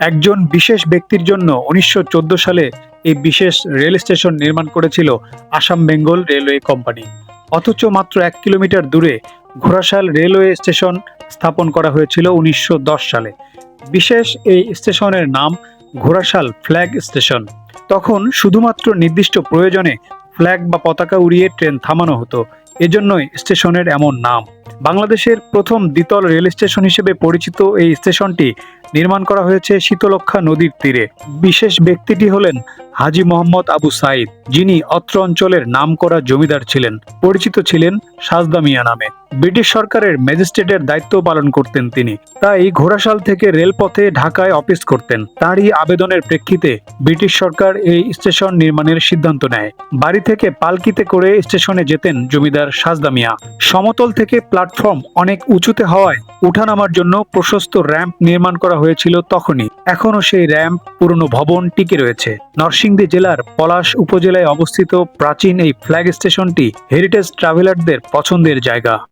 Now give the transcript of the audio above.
একজন বিশেষ ব্যক্তির জন্য উনিশশো চোদ্দ সালে এই বিশেষ রেল স্টেশন নির্মাণ করেছিল আসাম বেঙ্গল রেলওয়ে কোম্পানি। অথচ মাত্র এক কিলোমিটার দূরে ঘোড়াশাল রেলওয়ে স্টেশন স্থাপন করা হয়েছিল উনিশশো দশ সালে। বিশেষ এই স্টেশনের নাম ঘোড়াশাল ফ্ল্যাগ স্টেশন। তখন শুধুমাত্র নির্দিষ্ট প্রয়োজনে ফ্ল্যাগ বা পতাকা উড়িয়ে ট্রেন থামানো হতো। এজন্যই স্টেশনের এমন নাম। বাংলাদেশের প্রথম দ্বিতল রেল স্টেশন হিসেবে পরিচিত এই স্টেশনটি নির্মাণ করা হয়েছে শীতলক্ষা নদীর তীরে। বিশেষ ব্যক্তিটি হলেন হাজি মোহাম্মদ আবু সাইদ যিনি অত্র অঞ্চলের নামকরা জমিদার ছিলেন। পরিচিত ছিলেন সাজদা মিয়া নামে। ব্রিটিশ সরকারের ম্যাজিস্ট্রেটের দায়িত্ব পালন করতেন তিনি। তাই ঘোড়াশাল থেকে রেলপথে ঢাকায় অফিস করতেন। তারই আবেদনের প্রেক্ষিতে ব্রিটিশ সরকার এই স্টেশন নির্মাণের সিদ্ধান্ত নেয়। বাড়ি থেকে পালকিতে করে স্টেশনে যেতেন জমিদার সাজদা মিয়া। সমতল থেকে প্ল্যাটফর্ম অনেক উঁচুতে হওয়ায় উঠানামার জন্য প্রশস্ত র্যাম্প নির্মাণ করা হয়েছিল তখনই। এখনও সেই র্যাম্প পুরনো ভবন টিকে রয়েছে। নরসিংদী জেলার পলাশ উপজেলায় অবস্থিত প্রাচীন এই ফ্ল্যাগ স্টেশনটি হেরিটেজ ট্রাভেলারদের পছন্দের জায়গা।